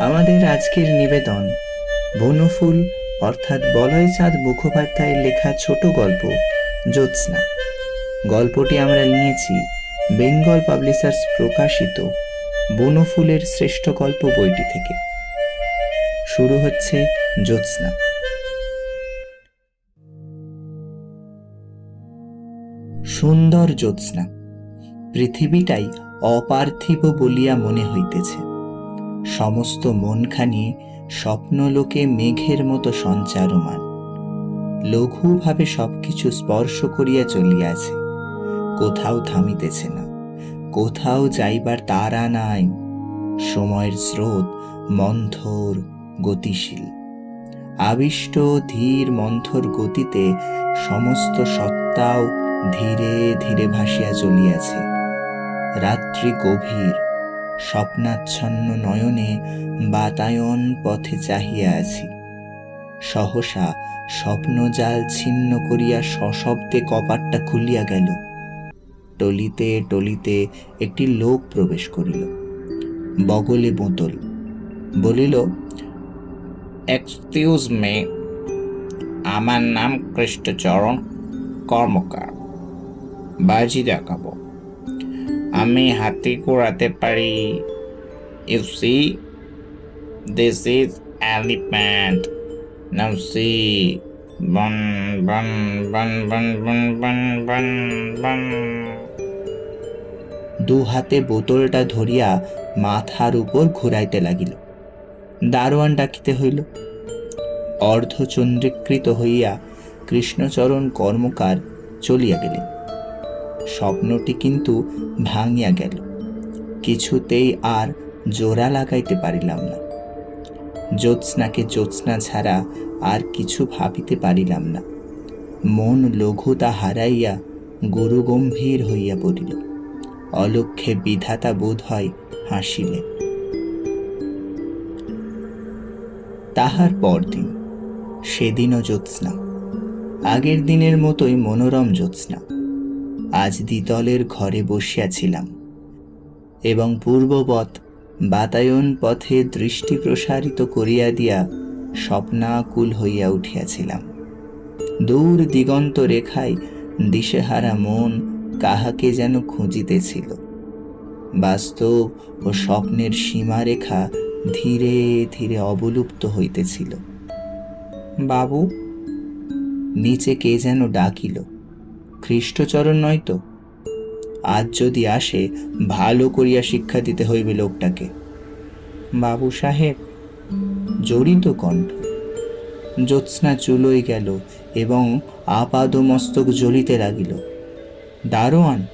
আমাদের আজকের নিবেদন। বনফুল অর্থাৎ বলয়চাঁদ মুখোপাধ্যায়ের লেখা ছোট গল্প, জ্যোৎস্না। গল্পটি আমরা নিয়েছি বেঙ্গল পাবলিশার্স প্রকাশিত বনফুলের শ্রেষ্ঠ গল্প বইটি থেকে। শুরু হচ্ছে জ্যোৎস্না। সুন্দর জ্যোৎস্না, পৃথিবীটাই অপার্থিব বলিয়া মনে হইতেছে। সমস্ত মনখানি স্বপ্নলোকে মেঘের মতো সঞ্চারমান। লঘুভাবে সবকিছু স্পর্শ করিয়া চলিয়াছে। কোথাও থামিতেছে না। কোথাও যাইবার তারা নাই। সময়ের স্রোত মন্থর, গতিশীল। আবিষ্ট ধীর মন্থর গতিতে সমস্ত সত্তাও ধীরে ধীরে ভাসিয়া চলিয়াছে। রাত্রি গভীর। স্বপ্নাচ্ছন্ন নয়নে বাতায়ন পথে চাহিয়া আছি। সহসা স্বপ্নজাল ছিন্ন করিয়া সশব্দে কপাটটা খুলিয়া গেল। টলিতে টলিতে একটি লোক প্রবেশ করিল। বগলে বোতল। বলিল, এক্সকিউজ মে, আমার নাম কৃষ্ণচরণ, কর্মকার। বাজি দেখাবো। আমি হাতি ঘোরাতে পারি। You see this is elephant now see বন বন বন বন বন বন বন বন দু হাতে বোতলটা ধরিয়া মাথার উপর ঘুরাইতে লাগিল। দারোয়ান ডাকিতে হইল? অর্ধচন্দ্রীকৃত হইয়া কৃষ্ণচরণ কর্মকার চলিয়া গেলেন। স্বপ্নটি কিন্তু ভাঙিয়া গেল। কিছুতেই আর জোড়া লাগাইতে পারিলাম না। জ্যোৎস্নাকে জ্যোৎস্না ছাড়া আর কিছু ভাবিতে পারিলাম না। মন লঘুতা হারাইয়া গুরু গম্ভীর হইয়া পড়িল। অলক্ষে বিধাতা বোধ হয় হাসিলেন। তাহার পরদিন, সেদিনও জ্যোৎস্না। আগের দিনের মতোই মনোরম জ্যোৎস্না। আজ দ্বিতলের ঘরে বসিয়াছিলাম। এবং পূর্ববৎ বাতায়ন পথে দৃষ্টি প্রসারিত করিয়া দিয়া স্বপ্নাকুল হইয়া উঠিয়াছিলাম। দূর দিগন্ত রেখায় দিশেহারা মন কাহাকে যেন খুঁজিতেছিল। বাস্তব ও স্বপ্নের সীমারেখা ধীরে ধীরে অবলুপ্ত হইতেছিল। বাবু, নিচে কে যেন ডাকিল। খ্রিস্টচরণ নয় তো? আজ যদি আসে, ভালো করিয়া শিক্ষা দিতে হইবে লোকটাকে। বাবু সাহেব, জড়িত কণ্ঠ। জ্যোৎস্না চুলোই গেল এবং আপাদ মস্তক জ্বলিতে লাগিল। দারোয়ান,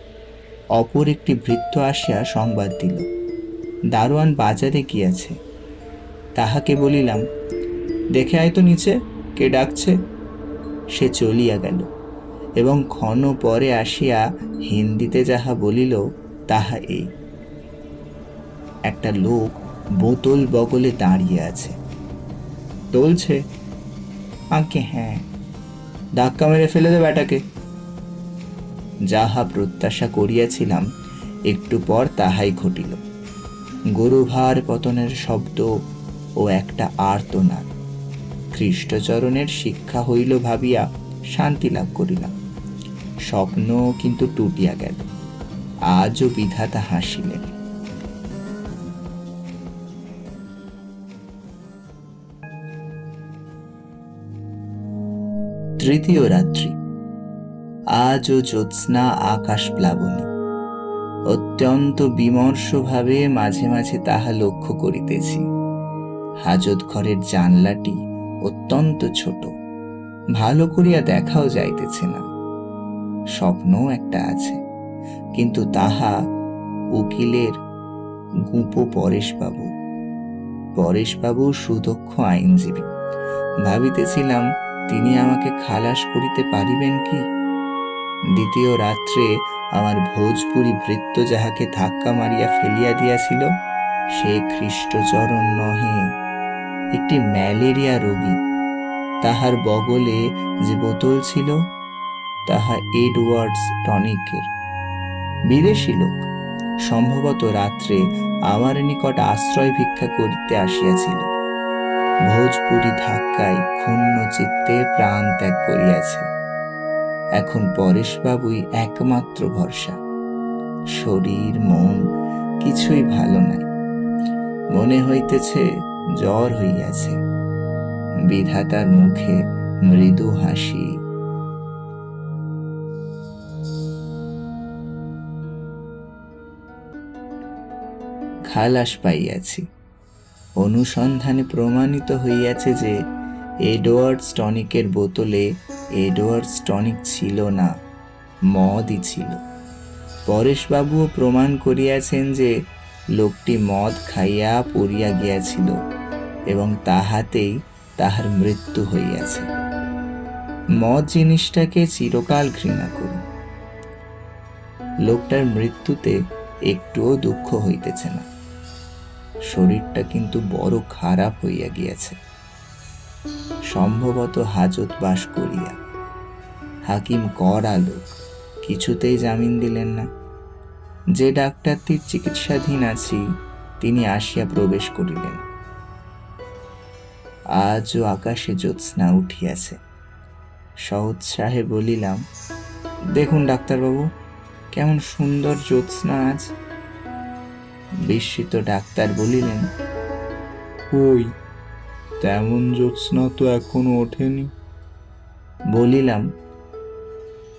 অপর একটি ভৃত্য আসিয়া সংবাদ দিল। দারোয়ান বাজারে গিয়াছে তাহাকে বলিলাম দেখে আয় তো নিচে, কে ডাকছে? সে চলিয়া গেল। এবং ক্ষণ পরে আসিয়া হিন্দিতে যাহা বলিল, তাহা এই। একটা লোক বোতল বগলে দাঁড়িয়ে আছে। টলছে আঁকে হ্যাঁ ধাক্কা মেরে ফেলে দে ব্যাটাকে। যাহা প্রত্যাশা করিয়াছিলাম, একটু পর তাহাই ঘটিল। গরুভার পতনের শব্দ ও একটা আর্তনাদ। খ্রিস্টচরণের শিক্ষা হইল ভাবিয়া শান্তি লাভ করিলাম। স্বপ্ন কিন্তু টুটিয়া গেল। আজও বিধাতা হাসিলেন। তৃতীয় রাত্রি। আজও জ্যোৎস্না আকাশ প্লাবনী। অত্যন্ত বিমর্ষভাবে মাঝে মাঝে তাহা লক্ষ্য করিতেছি। হাজত ঘরের জানলাটি অত্যন্ত ছোট। ভালো করিয়া দেখাও যাইতেছে না। স্বপ্নও একটা আছে। কিন্তু তাহা উকিলের গুপ পরেশবাবু। পরেশবাবু সুদক্ষ আইনজীবী। ভাবিতেছিলাম, তিনি আমাকে খালাস করিতে পারিবেন কি? দ্বিতীয় রাত্রে আমার ভোজপুরি বৃত্ত যাহাকে ধাক্কা মারিয়া ফেলিয়া দিয়াছিল, সে খ্রিস্টচরণ নহে, একটি ম্যালেরিয়া রোগী। তাহার বগলে যে বোতল ছিল তাহা এডওয়ার্ডস টনিকের। বিদেশি লোক সম্ভবত রাত্রে আমার নিকট আশ্রয় ভিক্ষা করিতে আসিয়াছিল। ভোজপুরি ধাক্কায় ক্ষুণ্ণ চিত্তে প্রাণ ত্যাগ করিয়াছে। এখন পরেশবাবুই একমাত্র ভরসা। শরীর, মন কিছুই ভালো নাই। মনে হইতেছে জ্বর হইয়াছে। বিধাতার মুখে মৃদু হাসি খালাস পাইয়াছি। অনুসন্ধানে প্রমাণিত হইয়াছে যে এডওয়ার্ডস টনিকের বোতলে এডওয়ার্ডস টনিক ছিল না, মদই ছিল। পরেশবাবুও প্রমাণ করিয়াছেন যে লোকটি মদ খাইয়া পড়িয়া গিয়াছিল এবং তাহাতেই তাহার মৃত্যু হইয়াছে। মদ জিনিসটাকে চিরকাল ঘৃণা করুন। লোকটার মৃত্যুতে একটুও দুঃখ হইতেছে না। শরীরটা কিন্তু বড় খারাপ হইয়া গিয়াছে। সম্ভবত হাজত বাস করিয়া। হাকিম কড়া লোক, কিছুতেই জামিন দিলেন না। যে ডাক্তারটির চিকিৎসাধীন আছি, তিনি আসিয়া প্রবেশ করিলেন। আজও আকাশে জ্যোৎস্না উঠিয়াছে। সহৎসাহে বলিলাম, দেখুন ডাক্তারবাবু, কেমন সুন্দর জ্যোৎস্না আজ। বিস্মিত ডাক্তার বলিলেন ওই তেমন জ্যোৎস্না তো এখনও ওঠেনি। বলিলাম,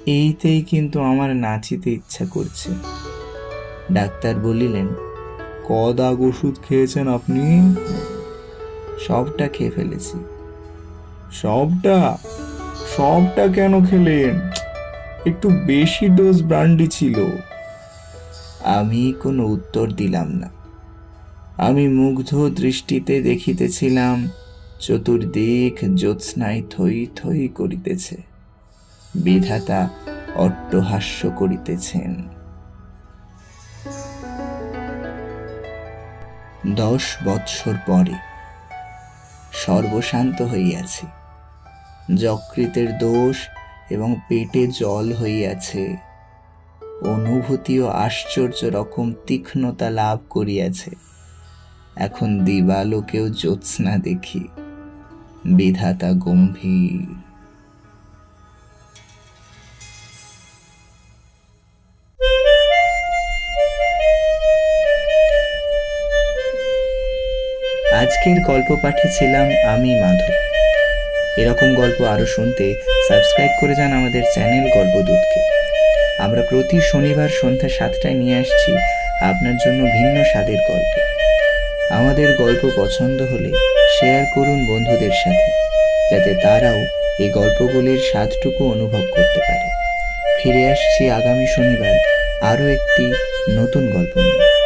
এইতেই কিন্তু আমার নাচিতে ইচ্ছা করছে। ডাক্তার বলিলেন ক দাগ ওষুধ খেয়েছেন আপনি? সবটা খেয়ে ফেলেছি। সবটা? সবটা কেন খেলেন? একটু বেশি ডোজ ব্র্যান্ডি ছিল। আমি কোনো উত্তর দিলাম না। আমি মুগ্ধ দৃষ্টিতে দেখিতেছিলাম, চতুর্দিক জ্যোৎস্নায় থই থই করিতেছে। বিধাতা অট্টহাস্য করিতেছেন। দশ বৎসর পরে সর্বশান্ত হইয়াছি। যকৃতের দোষ এবং পেটে জল হইয়াছে। অনুভূতিও আশ্চর্য রকম তীক্ষ্ণতা লাভ করিয়াছে। এখন দিবালোকেও জ্যোৎস্না দেখি, বিধাতা গম্ভীর। আজকের গল্প পাঠে ছিলাম আমি, মাধব। এরকম গল্প আরও শুনতে সাবস্ক্রাইব করে যান আমাদের চ্যানেল গল্পদূতকে। আমরা প্রতি শনিবার সন্ধ্যা সাতটায় নিয়ে আসছি আপনার জন্য ভিন্ন স্বাদের গল্প। আমাদের গল্প পছন্দ হলে শেয়ার করুন বন্ধুদের সাথে, যাতে তারাও এই গল্পগুলির স্বাদটুকু অনুভব করতে পারে। ফিরে আসছি আগামী শনিবার আরও একটি নতুন গল্প নিয়ে।